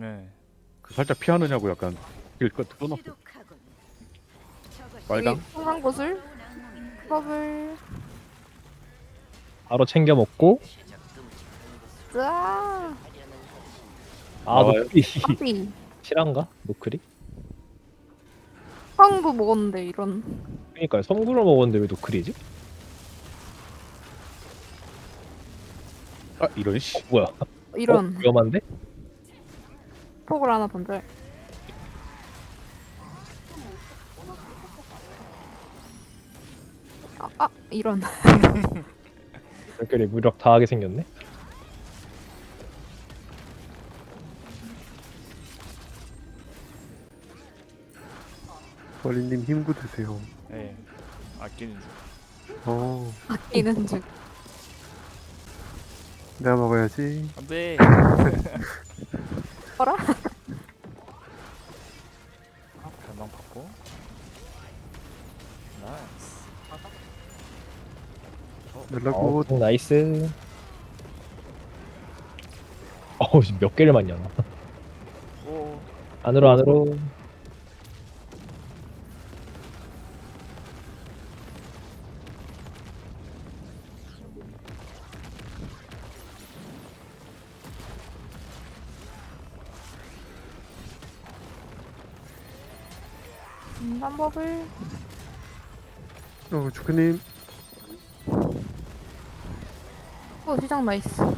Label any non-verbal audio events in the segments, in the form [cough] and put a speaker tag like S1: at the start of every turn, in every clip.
S1: 네.
S2: 그 살짝 피하느냐고 약간.
S3: 지독하군. 저것이
S2: 빨강?
S4: 통한 곳을 버블
S5: 바로 챙겨 먹고
S4: 으아
S5: 아
S2: 나와요?
S5: 노크리
S4: 커피
S5: 실한가? 노크리?
S4: 빵도 먹었는데 이런
S5: 그러니까 성구를 먹었는데 왜 노크리지?
S2: 아 이런 씨.
S5: 어, 뭐야?
S4: 이런
S5: 어, 위험한데?
S4: 폭을 하나 던져 아, 아 이런 [laughs]
S5: 별결이 무력 다 하게 생겼네.
S6: 벌리님 힘구 드세요.
S1: 네. 아끼는 중.
S6: 어,
S4: 아끼는 중
S6: 내가 먹어야지.
S1: 안 돼. [laughs]
S4: 어라?
S5: 어, 나이스. 어우 지금 몇 개를 맞냐? 나.
S1: 오.
S5: 안으로 안으로.
S4: 인간 버블
S6: 어, 주크님.
S4: 어 시장 나이스
S1: 네.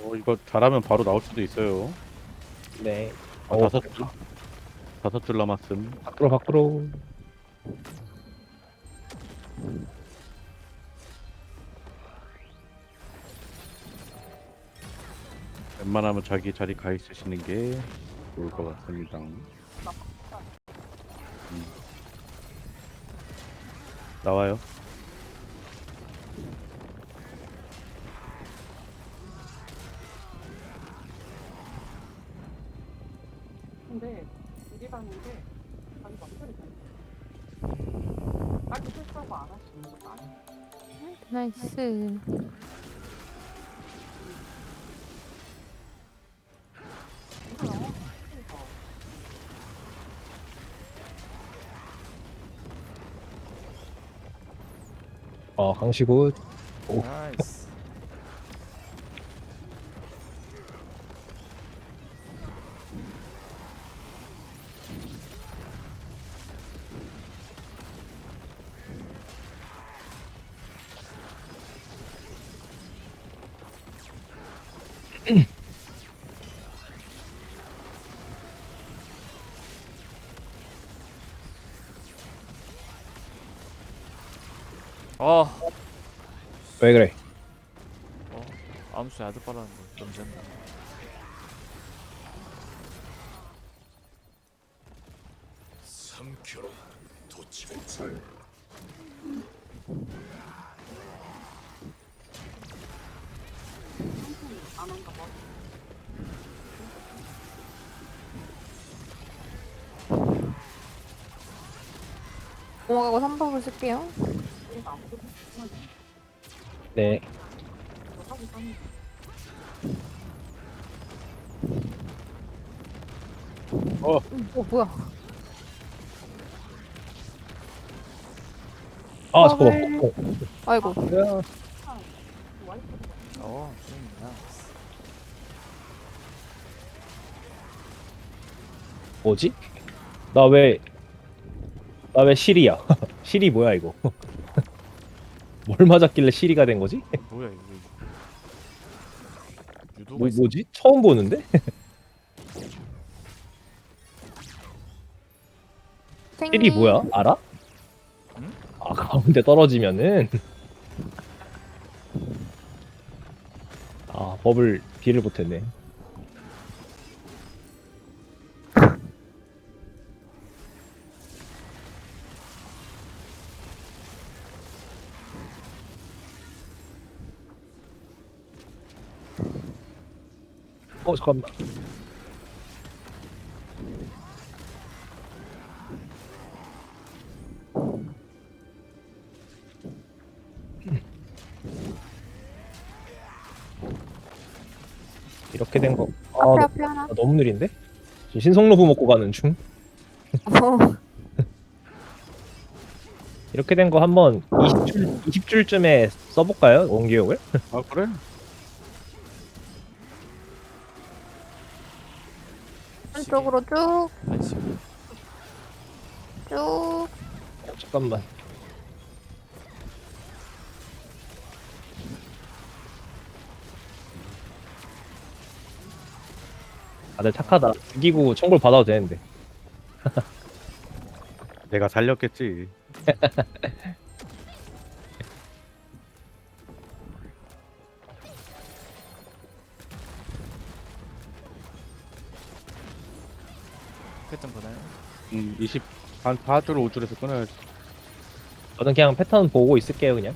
S1: 어
S2: 이거 잘하면 바로 나올 수도 있어요.
S5: 네.
S2: 아,
S5: 어,
S2: 다섯 줄. 다섯 줄 남았음.
S5: 밖으로 밖으로.
S2: 웬만하면 자기 자리 가 있으시는 게 좋을 것 같습니다. 나와요.
S7: 근데 우리 봤는데 아니 완전히. 빨리 실수하고 안 하시는 것도 아니에요.
S4: 나이스
S5: 어 강시굿. 오.
S1: 나이스. 어.
S5: 왜 그래?
S1: 어. 빨았는데 너무 젠다.
S7: 안 한가 봐.
S4: 넘어가고 3버블 쓸게요
S5: 네.
S7: 사는
S4: 어 뭐야
S5: 아 저거.
S4: 버블.
S5: 어,
S4: 아이고
S5: 야.
S7: 와이프가
S1: 어. 좀 나이스.
S5: 뭐지? 나 왜? 나왜 실이야? [laughs] 실이 뭐야 이거? [laughs] 뭘 맞았길래 실이가 된 거지? [laughs]
S1: 뭐야 이거. 유도가
S5: 뭐,
S1: 있어.
S5: 뭐지? 처음 보는데? 실이 뭐야? 알아?
S1: 응?
S5: 아 가운데 떨어지면은 [laughs] 아 버블 딜을 못했네. 어 잠깐만 이렇게 된 거. 아,
S4: 앞에 앞에 하나.
S5: 아, 너무 느린데? 지금 신성로브 먹고 가는 중.
S4: 어. [laughs]
S5: 이렇게 된 거 한번 20줄, 20줄쯤에 써볼까요? 원기욕을?
S2: 아 그래?
S4: 한쪽으로 쭉,
S1: 아니지.
S4: 쭉.
S5: 어, 잠깐만. 다들 착하다. 이기고 청골 받아도 되는데.
S2: 내가 살렸겠지. [laughs]
S1: 패턴 보나요?
S2: 음, 20, 한 4줄, 5줄에서 끊어야지.
S5: 저는 그냥 패턴 보고 있을게요, 그냥.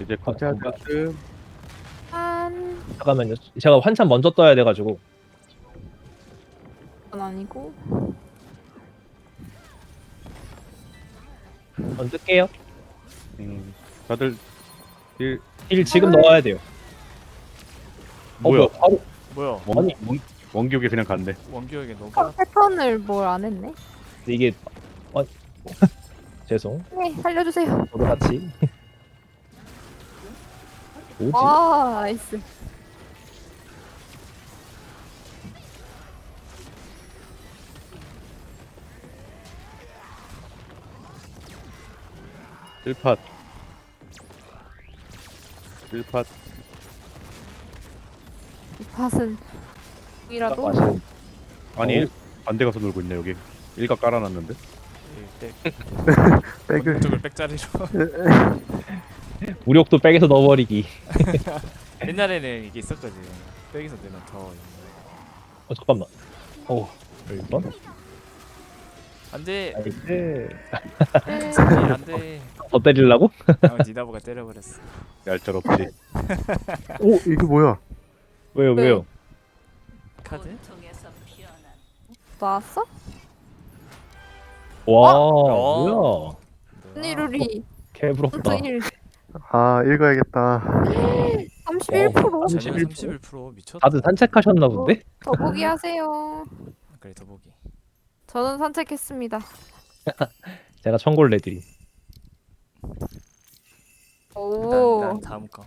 S2: 이제 커트 할 때쯤
S4: 한.
S5: 잠깐만요. 제가 환참 먼저 떠야 돼가지고.
S4: 건 아니고.
S5: 먼저 뜰게요.
S2: 음, 다들
S5: 일힐 지금 넣어야 돼요. 어,
S2: 뭐야?
S5: 바로
S1: 뭐야?
S2: 원,
S5: 아니.
S2: 원, 원기옥이 그냥 갔네.
S1: 원기옥에 너무
S4: 어,
S1: 빨랐
S4: 패턴을 뭘 안 했네.
S5: 근데 이게 어, [laughs] 죄송.
S4: 네, 살려주세요.
S5: 저도 같이. [laughs] 뭐지?
S4: 아, 나이스.
S2: 일팟일팟
S4: 이 팟은 이라도
S5: 맛있는
S2: 아니,
S5: 어?
S2: 일- 반대 가서 놀고 있네, 여기. 일각 깔아놨는데.
S1: 백. [laughs]
S6: 백을
S1: 오른쪽을 백자리로. [laughs]
S5: 무력도 백에서 넣어버리기. [laughs]
S1: 옛날에는 이게 있었거든. 백에서 내면 더.
S5: 어 잠깐만. 어 1번?
S1: 안돼.
S5: 나이스.
S1: 안돼.
S5: 더 때리려고?
S1: 아, 니다보가 때려버렸어.
S2: 얄짤 없지.
S6: 오 이게 뭐야
S5: 왜요
S4: 네.
S5: 왜요?
S1: 카드?
S4: 나왔어?
S5: 와
S1: 어?
S5: 뭐야?
S4: 언니룰이
S5: 개부럽다.
S4: 1.
S6: 아 읽어야겠다
S4: 31%?
S1: 전혀
S5: 31%?
S1: 31% 미쳤다.
S5: 다들 산책하셨나 본데?
S4: 더보기 하세요.
S1: 그래 더 보기.
S4: 저는 산책했습니다. [laughs]
S5: 제가 청골 내드림.
S4: 오.
S1: 난, 난 다음 거.